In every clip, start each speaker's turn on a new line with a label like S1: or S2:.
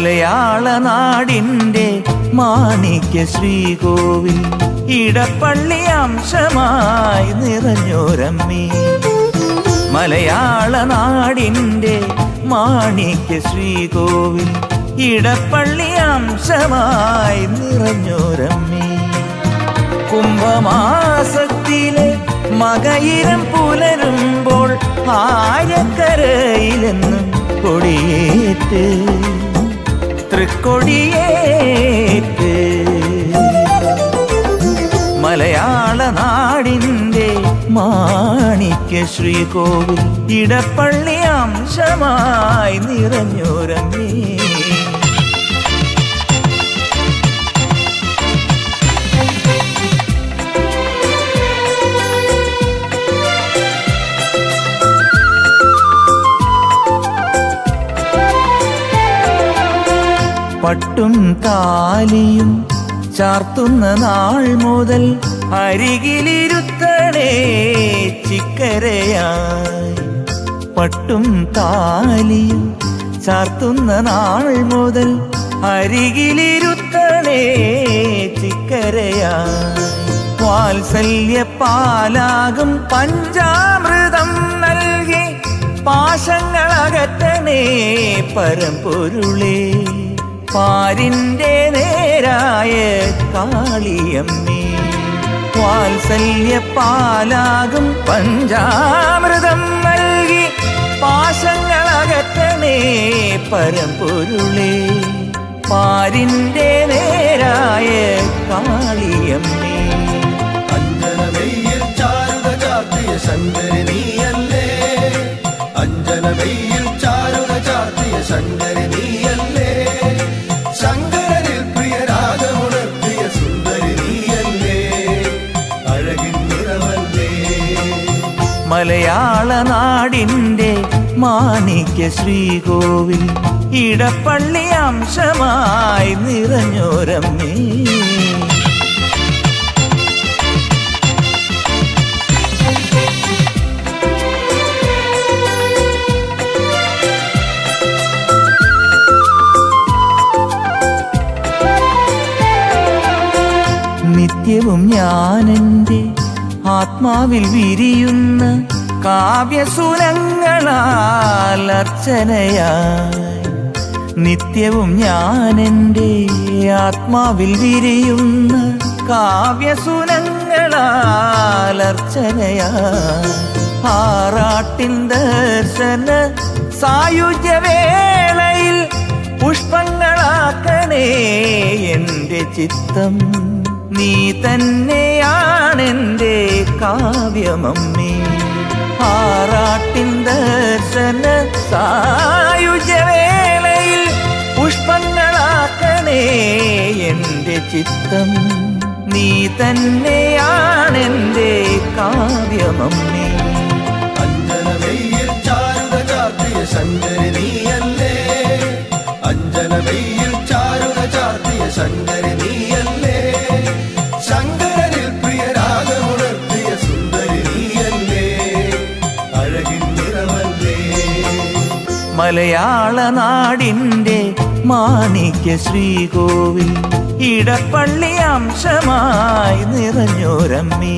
S1: മലയാള നാടിന്റെ മാണിക്യ ശ്രീകോവിൽ ഇടപ്പള്ളി അംശമായി നിറഞ്ഞോരമ്മേ. മലയാള നാടിന്റെ മാണിക്യ ശ്രീകോവിൽ ഇടപ്പള്ളി അംശമായി നിറഞ്ഞോരമ്മേ. കുംഭമാസത്തിലെ മകയിരം പുലരുമ്പോൾ ആയക്കരയിലെന്നും കൊടിയേറ്റ് തൃക്കൊടിയേറ്റ് മലയാള നാടിന്റെ മാണിക്യ ശ്രീകോവിൽ ഇടപ്പള്ളി അംശമായി നിറഞ്ഞോരങ്ങേ. പട്ടും താലിയും ചാർത്തുന്ന നാൾ മുതൽ അരികിലിരുത്തണേ ചിക്കരയായി. പട്ടും താലിയും ചാർത്തുന്ന നാൾ മുതൽ അരികിലിരുത്തണേ ചിക്കരയായി. വാത്സല്യ പാലാകും പഞ്ചാമൃതം നൽകി പാശങ്ങളകറ്റണേ പരമ്പൊരുളേ. പാരിന്റെ നേരായ കാളിയമ്മേ വാത്സല്യ പാലാകും പഞ്ചാമൃതം നൽകി പാശങ്ങളകറ്റണേ പരമ്പൊരുളേ. പാരിന്റെ നേരായ കാളിയമ്മേ.
S2: അഞ്ജനമെയ്യിൽ ചാരുത ചാർത്തിയ ശങ്കരി നീയല്ലേ അഞ്ജനമെയ്യിൽ ചാരുത ചാർത്തിയ ശങ്കരി
S1: മലയാള നാടിന്റെ മാണിക്യ ശ്രീകോവിൽ ഇടപ്പള്ളി അംശമായി നിറഞ്ഞോരമ്മേ. നിത്യവും ഞാനെന്റെ ആത്മാവിൽ വിരിയുന്ന കാവ്യസുരങ്ങളാൽ അർച്ചനയായി. നിത്യവും ഞാനെന്റെ ആത്മാവിൽ വിരിയുന്ന കാവ്യസുരങ്ങളാൽ അർച്ചനയായി. ആറാട്ടിൻ ദർശന സായുജ്യവേളയിൽ പുഷ്പങ്ങളാക്കണേ എന്റെ ചിത്തം. നീ തന്നെയാണെന്റെ കാവ്യമമ്മേ ആറാട്ടിൻ ദർശന സായുജവേളയിൽ പുഷ്പങ്ങളാക്കണേ എന്റെ ചിത്തം. നീ തന്നെയാണെന്റെ കാവ്യമമ്മേ.
S2: അഞ്ജനമെയ്യിൽ ചാരുത ചാർത്തിയ ശങ്കരി നീയല്ലേ അഞ്ജനമെയ്യിൽ ചാരുത ചാർത്തിയ ശങ്കരി
S1: മലയാള നാടിന്റെ മാണിക്യ ശ്രീകോവിൽ ഇടപ്പള്ളി അംശമായി നിറഞ്ഞോരമ്മേ.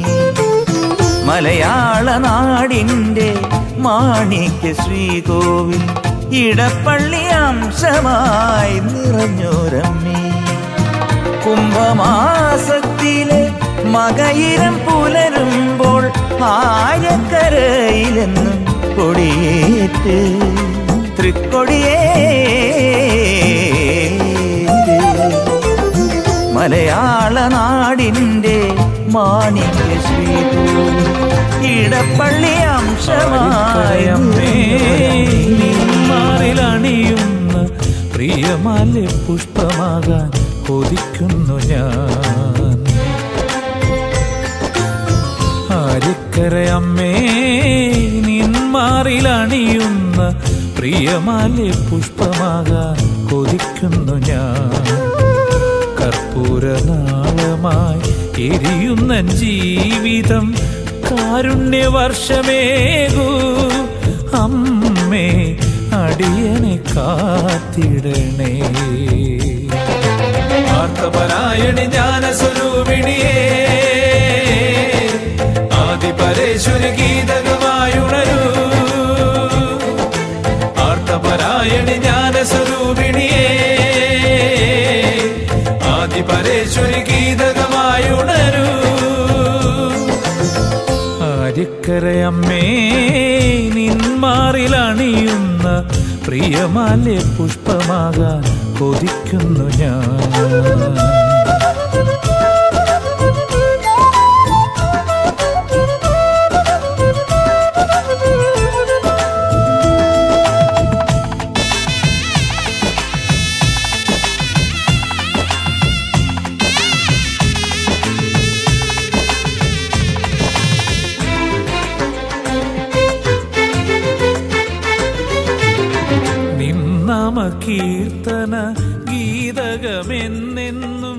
S1: മലയാള നാടിന്റെ മാണിക്യ ശ്രീകോവിൽ ഇടപ്പള്ളി അംശമായി നിറഞ്ഞോരമ്മേ. കുംഭമാസത്തിലെ മകയിരം പുലരുമ്പോൾ ആയക്കരയിലെന്നും കൊടിയേറ്റ് തൃക്കൊടിയേറ്റ് മലയാള നാടിന്റെ മാണിക്യ ശ്രീ ഇടപ്പള്ളി അംശമായ.
S3: മാറിലണിയുന്ന പ്രിയമാല്യ പുഷ്പമാകാൻ കൊതിക്കുന്നു ഞാൻ. ആരിക്കരയമ്മേ നിന്മാറിലണിയുന്ന പ്രിയമാലെ പുഷ്പമാകാൻ കൊതിക്കുന്നു ഞാൻ. കർപ്പൂരനാളമായി എരിയുന്ന ജീവിതം കാരുണ്യവർഷമേകൂ. അമ്മേ അടി അടിയനെ കാത്തിടണേ. ആർത്തപരായണി ജ്ഞാനസ്വരൂപിണിയേ. ആദിപരേശ്വരി ഗീതകമായുണരൂ ആര്യക്കരയമ്മേ നിന്മാറിലണിയുന്ന പ്രിയമാലെ പുഷ്പമാകാൻ കൊതിക്കുന്നു ഞാൻ. കീർത്തന ഗീതകമെന്നെന്നും